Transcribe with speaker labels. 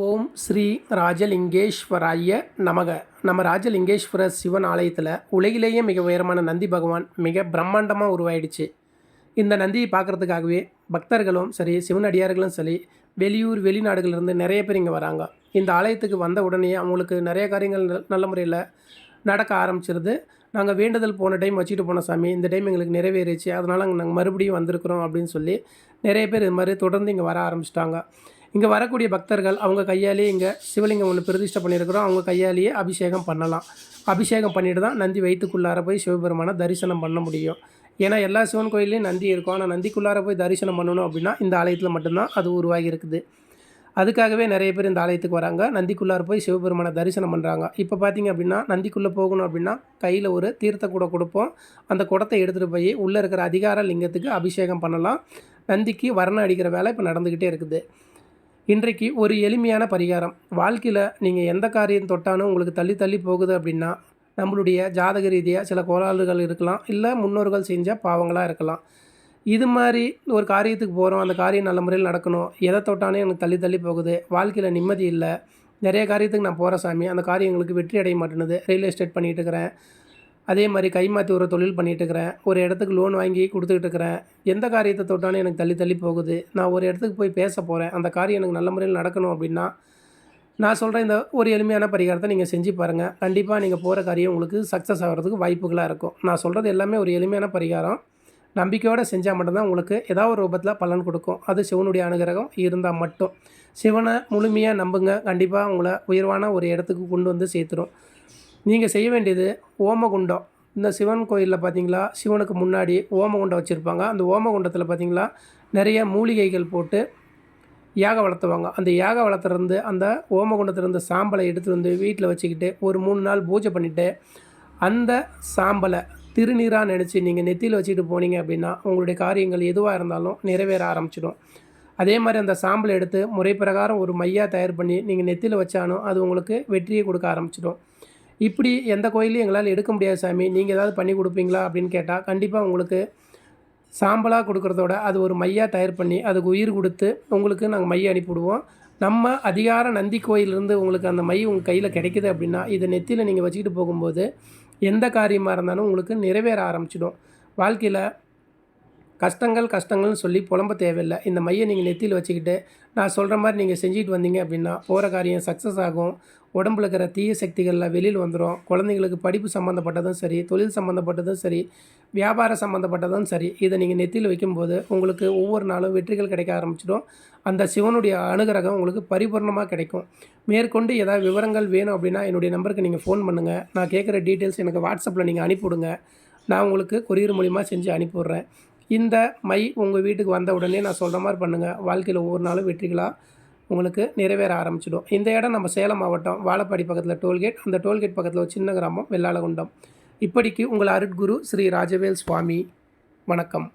Speaker 1: ஓம் ஸ்ரீ ராஜலிங்கேஸ்வராய நமக. நம்ம ராஜலிங்கேஸ்வர சிவன் ஆலயத்தில் உலகிலேயே மிக உயரமான நந்தி பகவான் மிக பிரம்மாண்டமாக உருவாயிடுச்சு. இந்த நந்தியை பார்க்குறதுக்காகவே பக்தர்களும் சரி சிவனடியார்களும் சரி வெளியூர் வெளிநாடுகளிலிருந்து நிறைய பேர் இங்கே வராங்க. இந்த ஆலயத்துக்கு வந்த உடனே அவங்களுக்கு நிறைய காரியங்கள் நல்ல முறையில் நடக்க ஆரம்பிச்சிருது. நாங்கள் வேண்டுதல் போன டைம் வச்சுட்டு போன சாமி இந்த டைம் எங்களுக்கு நிறைவேறிச்சு. அதனால் நாங்கள் மறுபடியும் வந்திருக்கிறோம் அப்படின்னு சொல்லி நிறைய பேர் இது மாதிரி தொடர்ந்து இங்கே வர ஆரம்பிச்சிட்டாங்க. இங்கே வரக்கூடிய பக்தர்கள் அவங்க கையாலேயே இங்கே சிவலிங்கம் ஒன்று பிரதிஷ்டை பண்ணியிருக்கிறோம். அவங்க கையாலேயே அபிஷேகம் பண்ணலாம். அபிஷேகம் பண்ணிட்டு தான் நந்தி வயிற்றுக்குள்ளார போய் சிவபெருமானை தரிசனம் பண்ண முடியும். ஏன்னா எல்லா சிவன் கோயிலையும் நந்தி இருக்கும். ஆனால் நந்திக்குள்ளார போய் தரிசனம் பண்ணணும் அப்படின்னா இந்த ஆலயத்தில் மட்டும்தான் அது உருவாகி இருக்குது அதுக்காகவே நிறைய பேர் இந்த ஆலயத்துக்கு வராங்க. நந்திக்குள்ளார போய் சிவபெருமானை தரிசனம் பண்ணுறாங்க இப்போ பார்த்தீங்க அப்படின்னா நந்திக்குள்ளே போகணும் அப்படின்னா கையில் ஒரு தீர்த்த கூட கொடுப்போம். அந்த குடத்தை எடுத்துகிட்டு போய் உள்ளே இருக்கிற அதிகார லிங்கத்துக்கு அபிஷேகம் பண்ணலாம். நந்திக்கு வர்ணம் அடிக்கிற வேலை இப்போ நடந்துக்கிட்டே இருக்குது. இன்றைக்கு ஒரு எளிமையான பரிகாரம். வாழ்க்கையில் நீங்கள் எந்த காரியம் தொட்டாலும் உங்களுக்கு தள்ளி தள்ளி போகுது அப்படின்னா நம்மளுடைய ஜாதக ரீதியாக சில கோளாறுகள் இருக்கலாம் இல்லை முன்னோர்கள் செஞ்ச பாவங்களாக இருக்கலாம். இது மாதிரி ஒரு காரியத்துக்கு போகிறோம் அந்த காரியம் நல்ல முறையில் நடக்கணும் எதை தொட்டானே எனக்கு தள்ளி தள்ளி போகுது வாழ்க்கையில் நிம்மதி இல்லை நிறைய காரியத்துக்கு நான் போகிறேன் சாமி அந்த காரியம் எங்களுக்கு வெற்றி அடைய மாட்டேனுது ரியல் எஸ்டேட் பண்ணிகிட்டு இருக்கிறேன். அதே மாதிரி கைமாற்றி ஒரு தொழில் பண்ணிகிட்டு இருக்கிறேன் ஒரு இடத்துக்கு லோன் வாங்கி கொடுத்துக்கிட்டு இருக்கிறேன் எந்த காரியத்தை தொட்டாலும் எனக்கு தள்ளி தள்ளி போகுது. நான் ஒரு இடத்துக்கு போய் பேச போகிறேன் அந்த காரியம் எனக்கு நல்ல முறையில் நடக்கணும் அப்படின்னா நான் சொல்கிற இந்த ஒரு எளிமையான பரிகாரத்தை நீங்கள் செஞ்சு பாருங்கள் கண்டிப்பாக நீங்கள் போகிற காரியம் உங்களுக்கு சக்ஸஸ் ஆகிறதுக்கு வாய்ப்புகளாக இருக்கும். நான் சொல்கிறது எல்லாமே ஒரு எளிமையான பரிகாரம். நம்பிக்கையோடு செஞ்சால் மட்டும்தான் உங்களுக்கு ஏதாவது ஒரு ரூபத்தில் பலன் கொடுக்கும். அது சிவனுடைய அனுகிரகம் இருந்தால் மட்டும். சிவனை முழுமையாக நம்புங்க. கண்டிப்பாக உங்களை உயர்வான ஒரு இடத்துக்கு கொண்டு வந்து சேர்த்துரும். நீங்கள் செய்ய வேண்டியது ஓமகுண்டம். இந்த சிவன் கோயிலில் பார்த்தீங்களா சிவனுக்கு முன்னாடி ஓமகுண்டம் வச்சுருப்பாங்க. அந்த ஓமகுண்டத்தில் பார்த்தீங்களா நிறைய மூலிகைகள் போட்டு யாக வளர்த்துவாங்க. அந்த யாக வளர்த்துலேருந்து அந்த ஓமகுண்டத்துலேருந்து சாம்பலை எடுத்துகிட்டு வந்து வீட்டில் வச்சுக்கிட்டு ஒரு மூணு நாள் பூஜை பண்ணிவிட்டு அந்த சாம்பலை திருநீராக நினச்சி நீங்கள் நெத்தியில் வச்சுக்கிட்டு போனீங்க அப்படின்னா உங்களுடைய காரியங்கள் எதுவாக இருந்தாலும் நிறைவேற ஆரம்பிச்சிடும். அதே மாதிரி அந்த சாம்பலை எடுத்து முறை பிரகாரம் ஒரு மையாக தயார் பண்ணி நீங்கள் நெத்தியில் வச்சாலும் அது உங்களுக்கு வெற்றியை கொடுக்க ஆரம்பிச்சிடும். இப்படி எந்த கோயிலையும் எங்களால் எடுக்க முடியாது சாமி. நீங்கள் ஏதாவது பண்ணி கொடுப்பீங்களா அப்படின்னு கேட்டால் கண்டிப்பாக உங்களுக்கு சாம்பலாக கொடுக்குறதோட அது ஒரு மையாக தயார் பண்ணி அதுக்கு உயிர் கொடுத்து உங்களுக்கு நாங்கள் மையை அனுப்பிவிடுவோம். நம்ம அதிகார நந்தி கோயிலிருந்து உங்களுக்கு அந்த மை உங்கள் கையில் கிடைக்குது அப்படின்னா இதை நெத்தியில் நீங்கள் வச்சுக்கிட்டு போகும்போது எந்த காரியமாக இருந்தாலும் உங்களுக்கு நிறைவேற ஆரம்பிச்சிடும். வாழ்க்கையில் கஷ்டங்கள் கஷ்டங்கள்னு சொல்லி புலம்ப தேவையில்லை. இந்த மையை நீங்கள் நெத்தியில் வச்சுக்கிட்டு நான் சொல்கிற மாதிரி நீங்கள் செஞ்சுட்டு வந்தீங்க அப்படின்னா போகிற காரியம் சக்ஸஸ் ஆகும். உடம்புல இருக்கிற தீய சக்திகளில் வெளியில் வந்துடும் குழந்தைங்களுக்கு படிப்பு சம்மந்தப்பட்டதும் சரி தொழில் சம்மந்தப்பட்டதும் சரி வியாபாரம் சம்மந்தப்பட்டதும் சரி இதை நீங்கள் நெத்தியில் வைக்கும்போது உங்களுக்கு ஒவ்வொரு நாளும் வெற்றிகள் கிடைக்க ஆரம்பிச்சிடும். அந்த சிவனுடைய அனுகிரகம் உங்களுக்கு பரிபூர்ணமாக கிடைக்கும். மேற்கொண்டு ஏதாவது விவரங்கள் வேணும் அப்படின்னா என்னுடைய நம்பருக்கு நீங்கள் ஃபோன் பண்ணுங்கள் நான் கேட்குற டீட்டெயில்ஸ் எனக்கு வாட்ஸ்அப்பில் நீங்கள் அனுப்பிவிடுங்க. நான் உங்களுக்கு கொரியர் மூலிமா செஞ்சு அனுப்பிவிட்றேன். இந்த மை உங்கள் வீட்டுக்கு வந்த உடனே நான் சொல்கிற மாதிரி பண்ணுங்கள் வாழ்க்கையில் ஒவ்வொரு நாளும் வெற்றிகளாக உங்களுக்கு நிறைவேற ஆரம்பிச்சிடும். இந்த இடம் நம்ம சேலம் மாவட்டம் வாழப்பாடி பக்கத்தில் டோல்கேட். அந்த டோல்கேட் பக்கத்தில் ஒரு சின்ன கிராமம் வெள்ளாளகுண்டம். இப்படிக்கு உங்கள் அருட்குரு ஸ்ரீ ராஜவேல் சுவாமி. வணக்கம்.